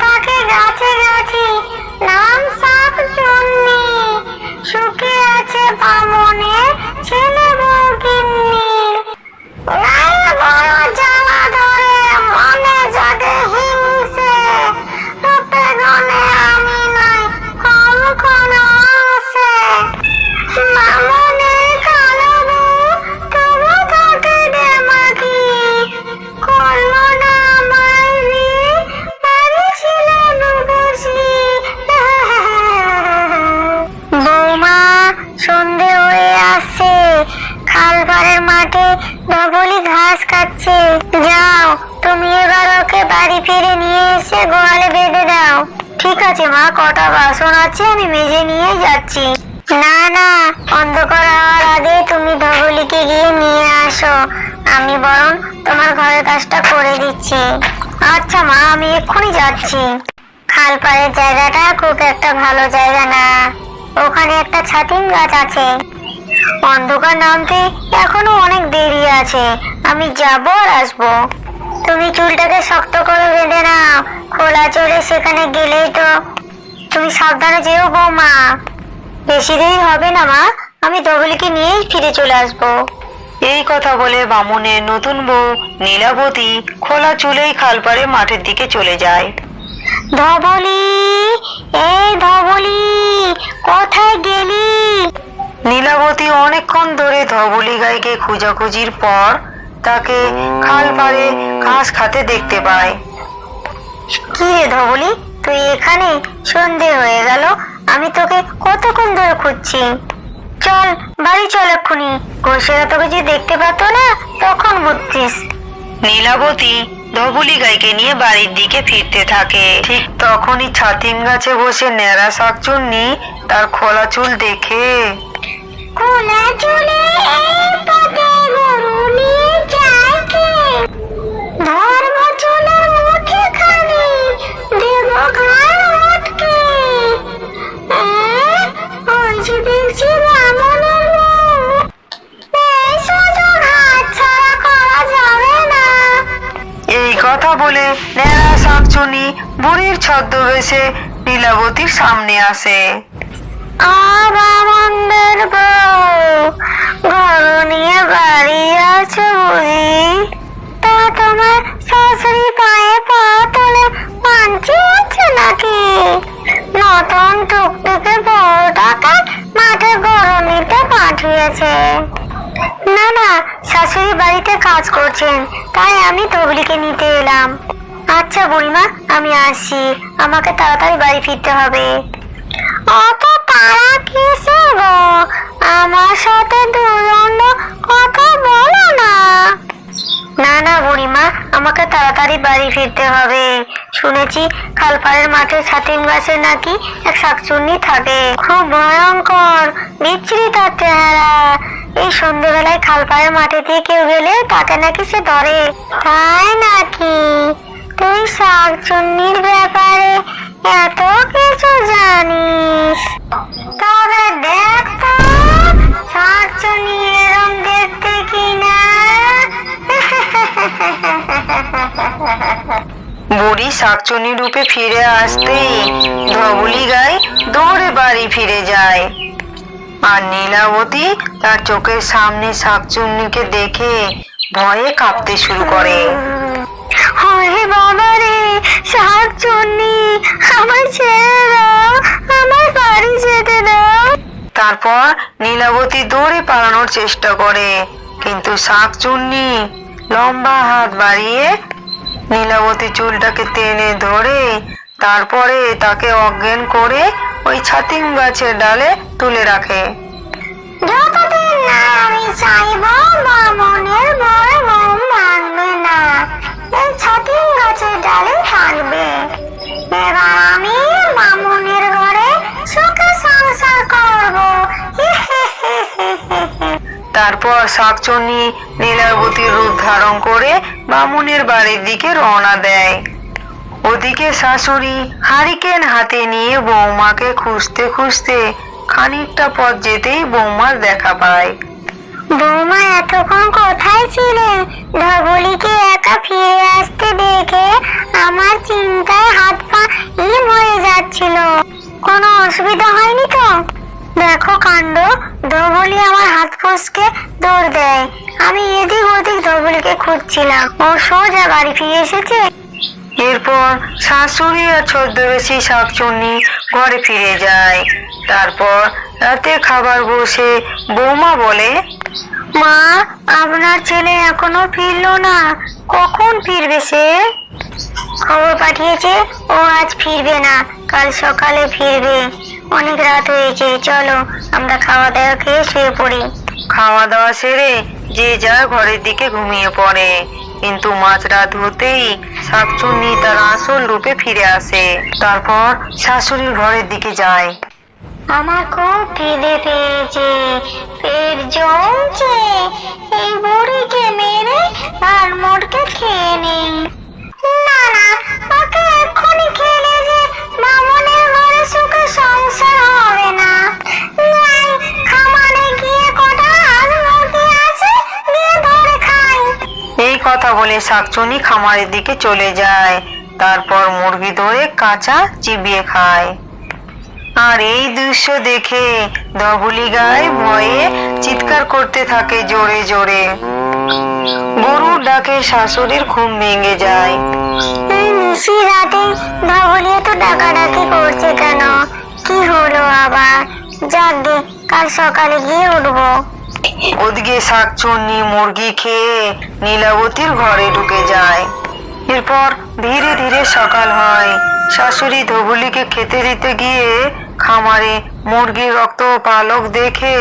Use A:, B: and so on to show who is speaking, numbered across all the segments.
A: থাকে গাছে গাছে নাম সাপ জন্মে। সুখে আছে বামনের ছেলে নিয়ে গোয়ালে বেঁধে দাও। ঠিক আছে, মা, কটা বাসন আছে, আমি মেজে নিয়ে যাচ্ছি। না না, অন্ধকার হওয়ার আগে তুমি ধবলিকে গিয়ে নিয়ে আসো। আমি বরং তোমার ঘরের কাজটা করে দিচ্ছি। আচ্ছা মা, আমি এক্ষুনি যাচ্ছি। খালপাড়ের জায়গাটা খুব একটা ভালো জায়গা না। ওখানে একটা ছাতিম গাছ আছে। অন্ধকার নামতে এখনও অনেক দেরি আছে। আমি যাব আর আসব। তুমি চুলটাকে শক্ত করে বেঁধে নাও। খোলা চলে সেখানে গেলেই তো। তুমি সাবধানে যেও বৌমা। বেশি দেরি হবে না মা। আমি ধবলিকে নিয়েই ফিরে চলে আসব।
B: এই কথা বলে বামুনের নতুন বউ নীলাবতী খোলা চুলেই খালপাড়ে মাঠের দিকে চলে যায়।
A: ধবলি এই ধবলি কোথায় গেলি?
B: নীলাবতী অনেকক্ষণ ধরে ধবলি গাইকে খোঁজাখুঁজির পর তাকে খালপাড়ে ঘাস খাতে দেখতে পায়।
A: কি রে ধবলি তুই এখানে? সন্ধে হয়ে গেল আমি তোকে কতক্ষণ ধরে খুঁজছি? চল বাড়ি চল এক্ষুনি। ঘোষেরা তোকে যদি দেখতে পাতো না তখন বুঝছিস।
B: নীলাবতী ধবলি গাইকে নিয়ে বাড়ির দিকে ফিরতে থাকে। ঠিক তখনই ছাতিম গাছে বসে ন্যাড়া শাকচুন্নি তার খোলা চুল দেখে।
A: খোলা চুলে?
B: কথা বলে ন্যাড়া শাকচুনি বুড়ির ছদ্মবেশে নীলাবতীর সামনে আসে।
A: ঘর নিয়ে বাড়ি আছে বুঝি তা তোমার শাশুড়ি পায়ে পা তোলে আছে নাকি? নতুন টুকটুকে বউটাকে মাঠে গরু নিতে পাঠিয়েছে। না না শাশুড়ি বাড়িতে কাজ করছেন, তাই আমি তবলিকে নিতে এলাম। আচ্ছা বুড়িমা, আমি আসি আমাকে তাড়াতাড়ি বাড়ি ফিরতে হবে। অত তারা কিসে গো? আমার সাথে দুজন কথা বলো না। না না, বুড়িমা, আমাকে তাড়াতাড়ি বাড়ি ফিরতে হবে। শুনেছি খালপাড়ের মাঠে ছাতিম গাছে নাকি এক শাকচুন্নি থাকে। খুব ভয়ঙ্কর, বিচ্ছিরি তার চেহারা। এই সন্ধ্যেবেলায় খালপাড়ের মাঠে দিয়ে কেউ গেলে তাকে নাকি সে ধরে। তাই নাকি? তুই শাকচুন্নির ব্যাপারে এত কিছু জানিস।
B: বুড়ি শাকচুনি রূপে ফিরে আসতেই ধবলি গাই দৌড়ে বাড়ি ফিরে যায়। আর নীলাবতী তার চোখের সামনে শাকচুন্নিকে দেখে ভয়ে কাঁপতে শুরু করে।
A: ওরে বাবা রে শাকচুন্নি আমার ছেড়ে দাও আমার বাড়ি যেতে দাও।
B: তারপর নীলাবতী দৌড়ে পালানোর চেষ্টা করে কিন্তু শাকচুন্নি লম্বা হাত বাড়িয়ে নীলাবতী চুলটাকে টেনে ধরে তারপরে তাকে অজ্ঞান করে ওই ছাতিম গাছের ডালে তুলে রাখে।
A: আমি চাইব না গাছের ডালে আমি ঘরে সুখে সংসার করব।
B: তারপর শাকচনি নীলাবতীর রূপ ধারণ করে বামুনের বাড়ির দিকে রওনা দেয়। ওদিকে শাশুড়ি হারিকেন হাতে নিয়ে বৌমাকে খুঁজতে খুঁজতে খানিকটা পথ যেতেই বৌমার দেখা পায়।
A: বৌমা, এতক্ষণ কোথায় ছিলে ধবলিকে একা ফিরে আসতে দেখে আমার চিন্তায় হাত পা হিম হয়ে যাচ্ছিল কোনো অসুবিধা হয়নি তো দেখো কাণ্ড ধবলি আমার হাত ফসকে দৌড় দেয় আমি এদিক ওদিক খুঁজছিলাম ও সোজা বাড়ি ফিরে এসেছে।
B: এরপর শাশুড়ি আর ছদ্মবেশী শাকচুন্নি ঘরে ফিরে যায়। তারপর রাতে খাবার বসে বৌমা বলে,
A: মা, আপনার ছেলে এখনও ফিরলো না। কখন ফিরবে সে? খবর পাঠিয়েছে, ও আজ ফিরবে না। কাল সকালে ফিরবে। অনেক রাত হয়েছে। চলো, আমরা খাওয়া দাওয়া খেয়ে শুয়ে পড়ি।
B: খাওয়া দাওয়া সেরে যে যার ঘরের দিকে ঘুমিয়ে পড়ে। কিন্তু মাঝরাত হতেই শাকচুন্নি তার আসল রূপে ফিরে আসে। তারপর শাশুড়ির ঘরের দিকে যায়।
A: আমার খুব খিদে পেয়েছে, পেট জমছে। এই বুড়িকে মেরে আর মোটকে খেয়ে নিই। না না, ওকে এক্ষুনি খেলে যে মামনের ঘরে সুখে সংসার হবে না যাই খামারে গিয়ে কটা হাঁস মুরগি আছে দিয়ে ধরে খাই
B: এই কথা বলে শাকচুনি খামারের দিকে চলে যায়। তারপর মুরগি ধরে কাঁচা চিবিয়ে খায়। আর এই দৃশ্য দেখে ধবলি গায়ে ভয়ে চিৎকার করতে থাকে জোরে জোরে। গরুর ডাকে শাশুড়ির ঘুম ভেঙে যায়।
A: এই নিশি রাতে করছে কেন? কি হলো আবার? যাক গে, কাল সকালে গিয়ে উঠবো।
B: ওদিকে শাকচুন্নি মুরগি খেয়ে নীলাবতীর ঘরে ঢুকে যায়। এরপর ধীরে ধীরে সকাল হয়। শাশুড়ি ধবুলিকে খেতে দিতে গিয়ে খামারে মুরগির রক্ত পালক দেখে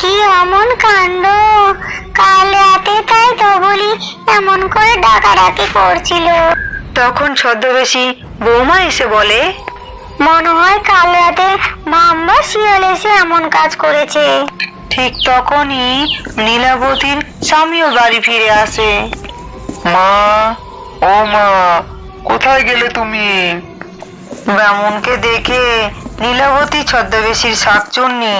A: কি অমন কাণ্ড? কাল রাতে তাই ধবলি এমন করে ডাকাডাকি করছিল।
B: তখন ছদ্মবেশী বৌমা এসে বলে
A: মনে হয় কাল রাতে মাম্বা শিয়াল এসে এমন কাজ করেছে।
B: ঠিক তখনই নীলাবতীর স্বামীও বাড়ি ফিরে আসে।
C: মা ও মা কোথায় গেলে তুমি?
B: ব্রাহ্মণকে দেখে নীলাবতী ছদ্মবেশীর শাকচুন্নি।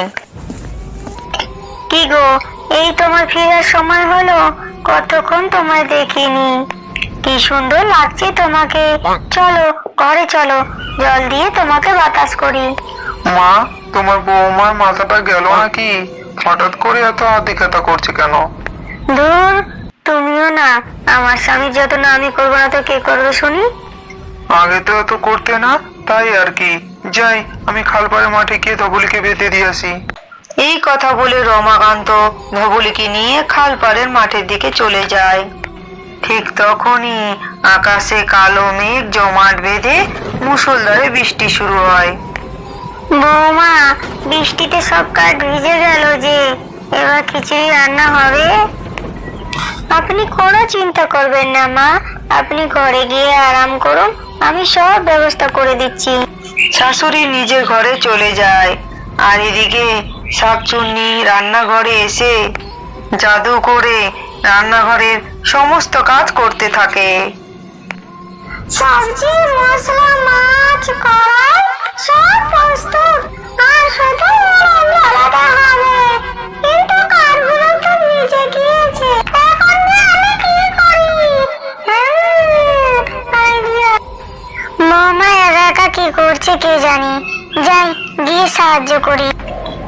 A: কি গো এই তোমার ফেরার সময় হলো? কতক্ষণ তোমায় দেখিনি। কি সুন্দর লাগছে তোমাকে। চলো ঘরে চলো। জল দিয়ে তোমাকে বাতাস করি।
C: মা তোমার বৌমার মাথাটা গেল নাকি? হঠাৎ করে এত আদিক্ষেতা করছে কেন?
A: দূর তুমিও না। আমার স্বামী যত না আমি করব না তো কে করবে শুনি?
C: আগে তো এত করতে না তাই আর কি। যাই আমি খালপাড়ে মাঠে গিয়ে ধবলিকে বেঁধে দিয়ে আসি।
B: এই কথা বলে রমাকান্ত ধবলিকে নিয়ে খালপাড়ের মাঠের দিকে চলে যায়। ঠিক তখনই আকাশে কালো মেঘ জমাট বেঁধে মুষলধারে বৃষ্টি শুরু হয়।
A: বৌমা বৃষ্টিতে সব কাঠ ভিজে গেল যে এবার খিচুড়ি রান্না হবে? আপনি কোনো চিন্তা করবেন না মা। আপনি ঘরে গিয়ে আরাম করুন আমি সব ব্যবস্থা করে দিচ্ছি।
B: শাশুড়ি নিজের ঘরে চলে যায় আর এদিকে শাকচুন্নি রান্নাঘরে এসে জাদু করে রান্নাঘরের সমস্ত কাজ করতে থাকে।
A: সবজি মশলা মাছ কড়াই সব প্রস্তুত আর শুধু জ্বালাতে হবে? কিন্তু কাঠগুলো তো নিচে গিয়েছে। একা একা কি করছে কে জানি। যাই, গিয়ে সাহায্য করি।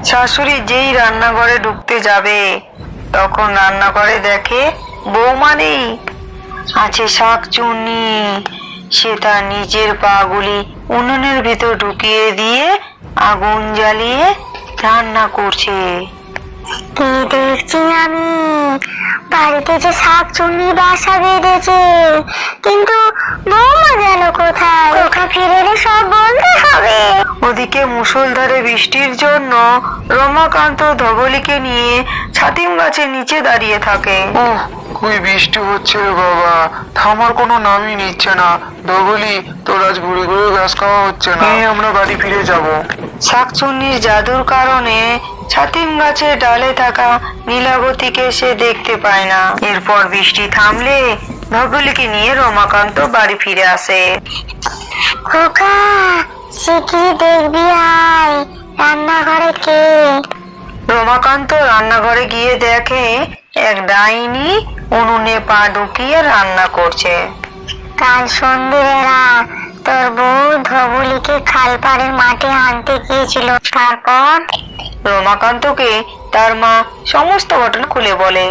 B: শাশুড়ি যেই রান্নাঘরে ঢুকতে যাবে, তখন রান্নাঘরে দেখে বৌমা নেই। আছে শাকচুন্নি সে তার নিজের পাগুলি উনুনের ভিতর ঢুকিয়ে দিয়ে আগুন জ্বালিয়ে রান্না করছে।
A: কি দেখছি আমি? বাড়িতে যে শাক চুন্নি বাসা বেঁধেছে। কিন্তু বৌমা গেল কোথায়? ওকে ফিরে সব বলতে হবে।
B: ওদিকে মুষলধারে বৃষ্টির জন্য রমাকান্ত ধবলিকে নিয়ে ছাতিম গাছের নিচে দাঁড়িয়ে থাকে।
C: খুবই বৃষ্টি হচ্ছে রে বাবা। থামার কোনো নামই নিচ্ছে না। ধবলি তোর আজ ঘুরে ঘুরে ঘাস খাওয়া হচ্ছে না। এই আমরা বাড়ি ফিরে যাব।
B: শাকচুন্নির জাদুর কারণে ছাতিম গাছের ডালে থাকা নীলাবতীকে সে দেখতে পায় না। এরপর বৃষ্টি থামলে ধবলিকে নিয়ে রমাকান্ত বাড়ি ফিরে আসে।
A: খোকা সে কি দেখবি আয়? রান্নাঘরে কে
B: রমাকান্ত রান্নাঘরে গিয়ে দেখে এক ডাইনি উনুনে পা ঢুকিয়ে রান্না করছে।
A: কাল সন্ধ্যেবেলা তোর বউ ধবুলিকে খালপাড়ের মাঠে আনতে গিয়েছিল। তারপর?
B: রমাকান্তকে তার মা সমস্ত ঘটনা খুলে বলে।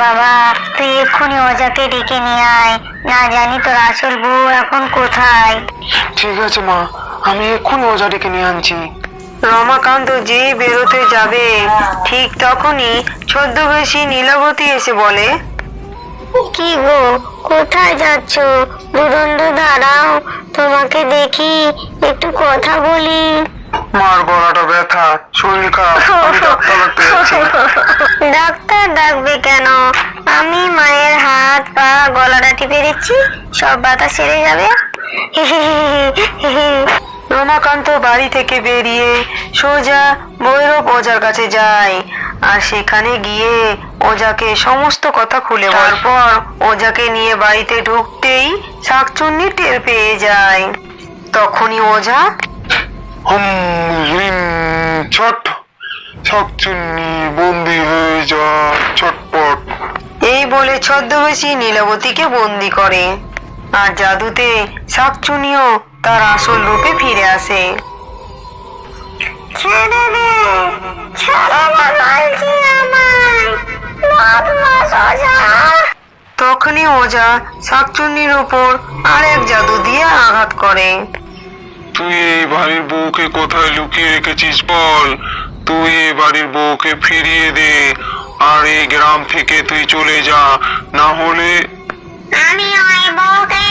A: বাবা তুই এক্ষুনি অজাকে ডেকে নিয়ে আয়। না জানি তোর আসল বউ এখন কোথায়।
C: ঠিক আছে মা আমি এক্ষুনি ওজা ডেকে নিয়ে আনছি।
B: রমাকান্ত যে বেরোতে যাবে ঠিক তখনই ছদ্মবেশী নীলাবতী এসে বলে
A: কি গো কোথায় যাচ্ছ? দুরন্ত দাঁড়াও তোমাকে দেখি একটু কথা বলি।
C: মার গলাটা ব্যথা শরীর খারাপ ডাক্তার
A: ডাকবে কেন? আমি মায়ের হাত পা গলাটা টিপে দিচ্ছি সব ব্যথা সেরে যাবে।
B: রমাকান্ত বাড়ি থেকে বেরিয়ে সোজা ভৈরব ওজার কাছে যায়। আর সেখানে গিয়ে ওজাকে সমস্ত কথা খুলে। তারপর ওজাকে নিয়ে বাড়িতে ঢুকতেই শাকচুন্নি টের পেয়ে যায়। তখনই
C: রিম ছট ছকচুন্নি বন্দি হয়ে যা ছটপট।
B: এই বলে ছদ্মবেশী নীলাবতীকে বন্দি করে। আর জাদুতে শাকচুনিও তার আসল রূপে ফিরে আসে।
A: ছেড়ে দে ছেড়ে দে বলছি আমায়।
B: তখনই ওঝা শাকচুন্নির উপর আর এক জাদু দিয়ে আঘাত করে।
C: তুই এই বাড়ির বউকে কোথায় লুকিয়ে রেখেছিস বল? তুই এই বাড়ির বউকে ফিরিয়ে দে আর এই গ্রাম থেকে তুই চলে যা না হলে
A: আমি ওই বউকে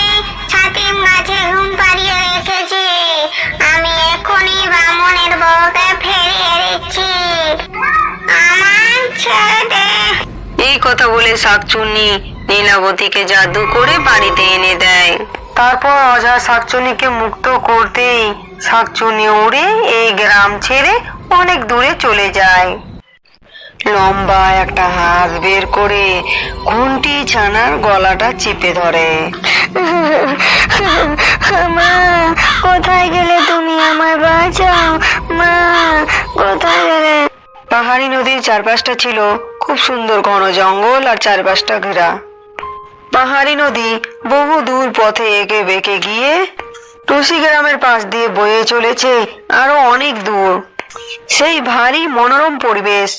A: ছাতিম গাছে ঘুম পাড়িয়ে রেখেছি। আমি এক্ষুনি বামনের বউকে ফিরিয়ে দিচ্ছি। আমার ছেড়ে
B: এই কথা বলে শাকচুন্নি নীলাবতীকে জাদু করে বাড়িতে এনে দেয়। তারপর অজা শাকচুন্নিকে মুক্ত করতেই শাকচুন্নি উড়ে এই গ্রাম ছেড়ে অনেক দূরে চলে যায়। লম্বা একটা হাত বের করে ঘুন্টি ছানার গলাটা চেপে ধরে।
A: মা কোথায় গেলে তুমি আমার বাঁচাও? মা কোথায় গেলে?
B: পাহাড়ি নদীর চারপাশটা ছিল খুব সুন্দর ঘন জঙ্গল আর চারপাশটা ঘেরা। পাহাড়ি নদী বহু দূর পথে এঁকে বেঁকে গিয়ে টুসি গ্রামের পাশ দিয়ে বয়ে চলেছে আরও অনেক দূর। সেই ভারী মনোরম পরিবেশ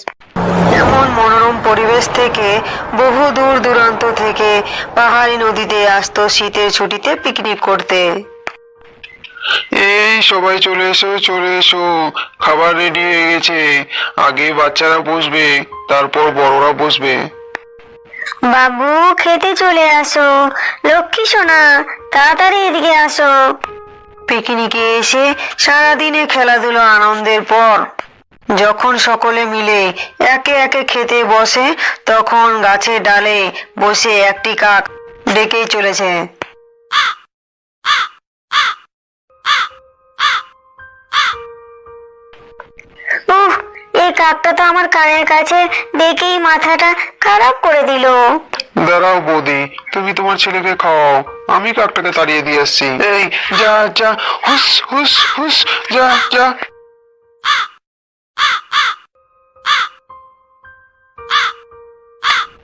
B: এমন মনোরম পরিবেশ থেকে বহু দূর দূরান্ত থেকে পাহাড়ি নদীতে আসতো শীতের ছুটিতে পিকনিক করতে।
C: এই সবাই চলে এসো চলে এসো। খাবার রেডি হয়ে গেছে। আগে বাচ্চারা বসবে তারপর বড়রা বসবে।
A: বাবু খেতে চলে আসো। লক্ষ্মী সোনা তাড়াতাড়ি এদিকে আসো।
B: পিকনিকে এসে সারাদিনে খেলাধুলো আনন্দের পর যখন সকলে মিলে একে একে খেতে বসে তখন গাছের ডালে বসে একটি কাক ডেকেই চলেছে।
A: উহ এই কাকটা তো আমার কানের কাছে ডেকেই মাথাটা খারাপ করে দিল।
C: দাঁড়াও বৌদি তুমি তোমার ছেলেকে খাওয়াও। আমি কাকটাকে তাড়িয়ে দিয়ে আসছি। এই যা যা হুস হুস হুস যা যা।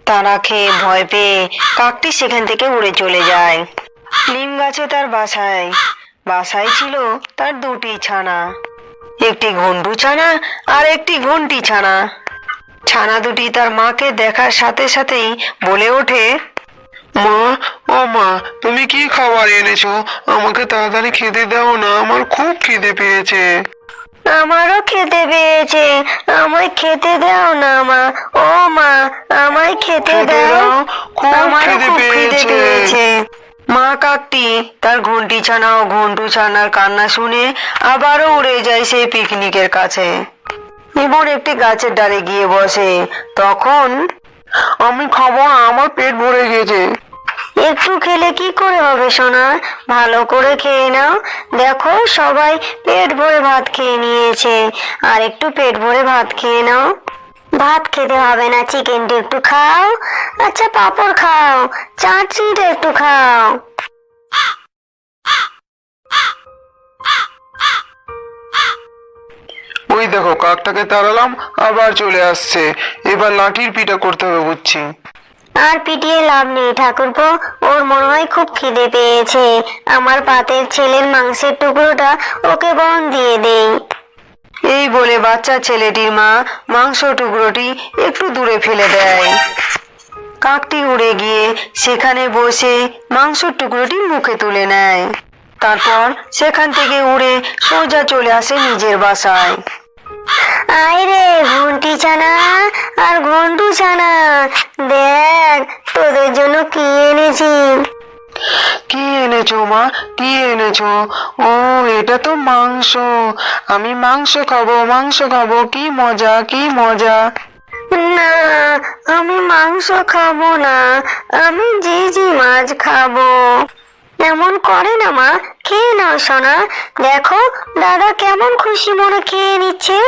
B: তারা খেয়ে ভয় পেয়ে কাকটি সেখান থেকে উড়ে চলে যায়। নিম গাছে তার বাসায় বাসায় ছিল তার দুটি ছানা। একটি ঘন্টু ছানা আর একটি ঘন্টি ছানা। ছানা দুটি তার মাকে দেখার সাথে সাথেই বলে ওঠে,
C: মা, ও মা, তুমি কি খাবার এনেছো? আমাকে তাড়াতাড়ি খেতে দাও না, আমার খুব খিদে পেয়েছে।
A: আমারও খেতে পেয়েছে। আমায় খেতে দাও না মা। ও মা আমায় খেতে
C: খেতে
A: দাও।
C: খুব খিদে পেয়েছে।
B: মা কাকটি তার ঘন্টি ছানা ও ঘন্টু ছানার কান্না শুনে আবারও উড়ে যায় সেই পিকনিকের কাছে। এবার একটি গাছের ডালে গিয়ে বসে। তখন
C: আমি খাব আমার পেট ভরে গেছে।
A: একটু খেলে কি করে হবে, সোনা? ভালো করে খেয়ে নাও। দেখো, সবাই পেট ভরে ভাত খেয়ে নিয়েছে। আর একটু পেট ভরে ভাত খেয়ে নাও। ভাত খেতে হবে না, চিকেনটা একটু খাও। আচ্ছা পাঁপড় খাও। চাটনিটা একটু খাও।
C: ওই দেখো, কাকটাকে তাড়ালাম, আবার চলে আসছে। এবার লাঠির পিঠা করতে হবে, বুঝছি।
A: আর পিটিয়ে লাভ নেই, ঠাকুরপো। ওর মনে হয় খুব খিদে পেয়েছে। আমার পাতের ছেলের মাংসের টুকরোটা ওকে বরং দিয়ে দেই।
B: এই বলে বাচ্চা ছেলেটির মা মাংস টুকরোটি একটু দূরে ফেলে দেয়। কাকটি উড়ে গিয়ে সেখানে বসে মাংসের টুকরোটি মুখে তুলে নেয়। তারপর সেখান থেকে উড়ে সোজা চলে আসে নিজের বাসায়।
A: আয় রে ঘন্টি ছানা আর ঘন্টু ছানা দেখ তোদের জন্য কি এনেছি।
B: কি এনেছো মা? কি এনেছো? ও এটা তো মাংস। আমি মাংস খাব মাংস খাব। কি মজা কি মজা।
A: না আমি মাংস খাব না আমি জিজি মাছ খাব। এমন করে না মা, খেয়ে নাও সোনা। দেখো, দাদা কেমন খুশি মনে খেয়ে নিচ্ছে।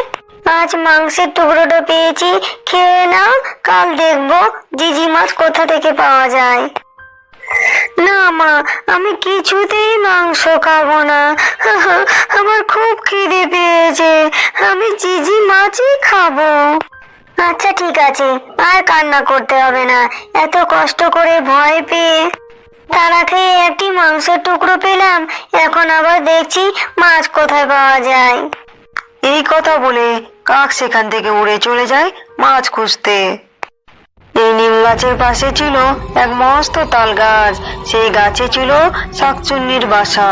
A: আজ মাংসের টুকরোটা পেয়েছি, খেয়ে নাও, কাল দেখব জিজি মাছ কোথা থেকে পাওয়া যায়। না মা, আমি কিছুতেই মাংস খাব না। আমার খুব খিদে পেয়েছে, আমি জিজি মাছই খাব। আচ্ছা ঠিক আছে, আর কান্না করতে হবে না, এত কষ্ট করে ভয় পেয়ে। তারা খেয়ে একটি মাংসের টুকরো পেলাম। এখন আবার দেখছি মাছ কোথায় পাওয়া যায়।
B: এই কথা বলে কাক সেখান থেকে উড়ে চলে যায় মাছ খুঁজতে। এই নিম গাছের পাশে ছিল এক মস্ত তাল গাছ। সেই গাছে ছিল শাকচুন্নির বাসা।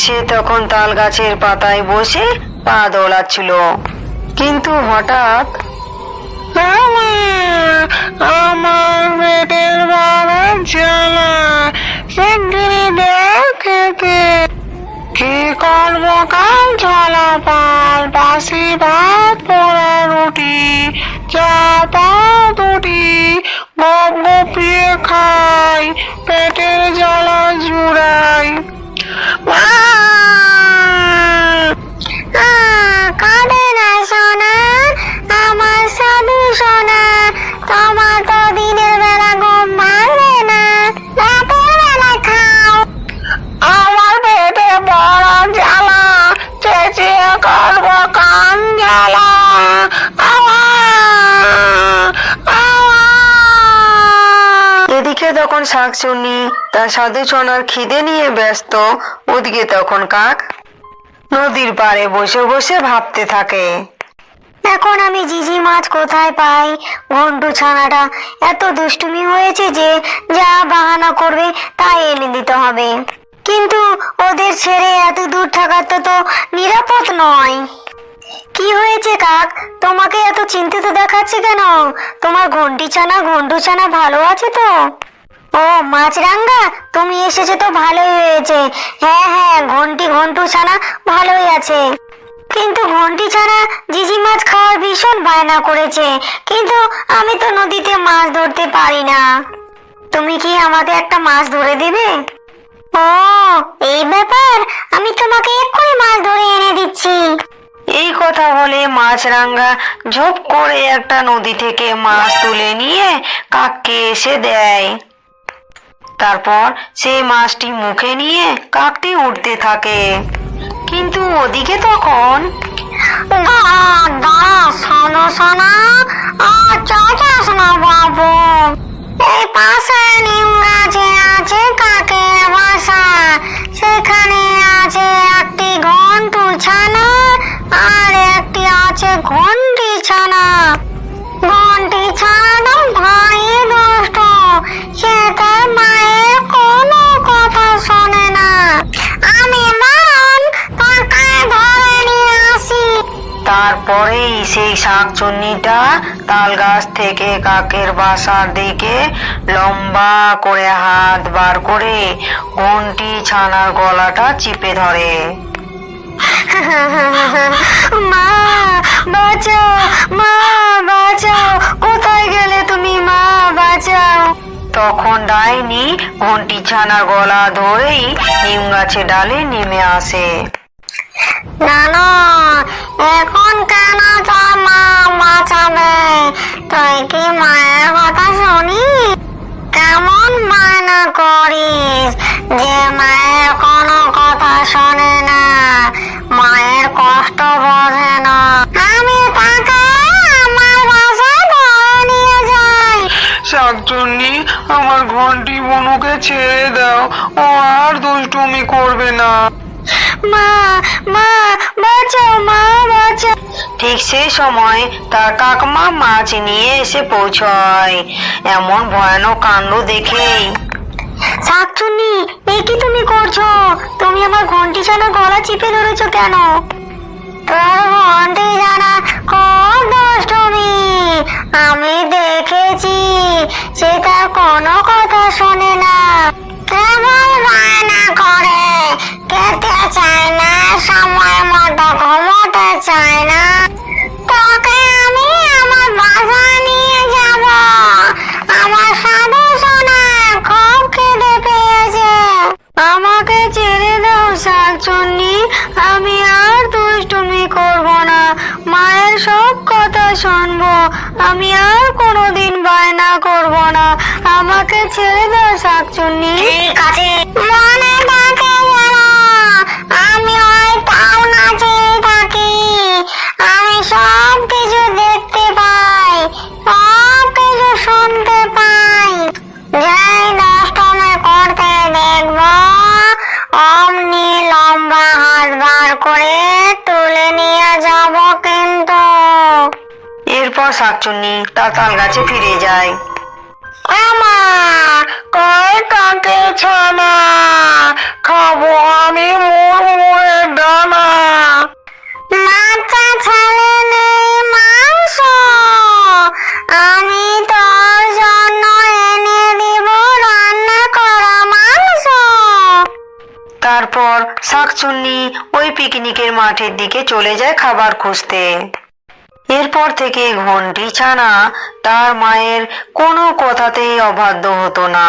B: সে তখন তাল গাছের পাতায় বসে পা দোলাচ্ছিল কিন্তু হঠাৎ
C: আমার পেটের বড় জ্বালা। শিগগিরি দেও খেতে। কি করব বাসি ভাত, পোড়া রুটি, চা পাও দুটি। গপ গপিয়ে খাই, পেটের জ্বালা জুড়াই।
B: তখন শাকচুন্নি তার সাধু সোনার খিদে নিয়ে ব্যস্ত, ওদিকে তখন কাক নদীর পাড়ে বসে বসে ভাবতে থাকে।
A: এখন আমি জিজি মাছ কোথায় পাই? ঘন্টু ছানাটা এত দুষ্টুমি হয়েছে যে যা বাহানা করবে তাই এনে দিতে হবে। কিন্তু ওদের ছেড়ে এত দূর থাকার তো তো নিরাপদ নয়। কি হয়েছে কাক? তোমাকে এত চিন্তিত দেখাচ্ছে কেন? তোমার ঘন্টি ছানা ঘন্টু ছানা ভালো আছে তো? ও, মাছরাঙ্গা, তুমি এসেছ তো ভালোই হয়েছে। হ্যাঁ হ্যাঁ ঘন্টি ঘন্টু ছানা ভালোই আছে। কিন্তু ঘন্টি ছাড়া জিজি মাছ খাওয়ার ভীষণ বায়না করেছে। কিন্তু আমি তো নদীতে মাছ ধরতে পারি না। তুমি কি আমাকে একটা মাছ ধরে দিবে? ও, এই ব্যাপার? আমি তোমাকে এক্ষুনি মাছ ধরে এনে দিচ্ছি।
B: এই কথা বলে মাছরাঙ্গা ঝোপ করে একটা নদী থেকে মাছ তুলে নিয়ে কাককে এসে দেয়। তারপর সেই মাছটি মুখে নিয়ে কাকটি উঠতে থাকে। কিন্তু ওদিকে তখন
A: বাসা সেখানে আছে একটি ঘন্টু ছানা আর একটি আছে ঘন্টি ছানা ঘন্টি ছানাটা ভাই দুষ্ট
B: তারপরেই সেই শাকচুন্নিটা তাল গাছ থেকে কাকের বাসার দিকে লম্বা করে হাত বার করে ঘন্টি ছানার গলাটা চিপে ধরে।
A: মা বাঁচাও মা বাঁচাও কোথায় গেলে তুমি মা বাঁচাও?
B: তখন ডাইনি ঘন্টি ছানার গলা ধরেই নিম গাছে ডালে নেমে আসে।
A: জানো, এখন কেন মা বাঁচাবে? তুই কি মায়ের কথা শুনি কেমন মায়না করিস? যে মায়ের কোনো কথা শোনে না, মায়ের কষ্ট বোঝে না। আমি তাকে আমার বাসায় ধরে নিয়ে যাই।
C: শাকচন্নি, আমার ঘন্টি বনুকে
B: ছেড়ে দাও, ও আর দুষ্টুমি করবে না।
A: মা মা, বাঁচাও মা, বাঁচাও।
B: ঠিক সেই সময় তার কাকমা মাছ নিয়ে এসে পৌঁছয়। এমন ভয়ানক কাণ্ড দেখেই।
A: শাকচুন্নি, এ কি তুমি করছ? তুমি আমার ঘন্টি ছানা গলা চিপে ধরেছো কেন? তোর ঘন্টি জানা শুনব। আমি আর কোনোদিন বায়না করব না। আমাকে ছেড়ে দাও শাকচুন্নি। ঠিক আছে। মনে
B: শাকচুন্নি তার তাল গাছে ফিরে যায়।
A: আমার কয় কাকে ছানা? খাব আমি মাথা ছাড়ে নেই মাংস। আমি তোর জন্য এনে দিব রান্না করা মাংস।
B: তারপর শাকচুন্নি ওই পিকনিকের মাঠের দিকে চলে যায় খাবার খুঁজতে। এরপর থেকে ঘন্টি ছানা তার মায়ের কোনো কথাতেই অবাধ্য হতো না।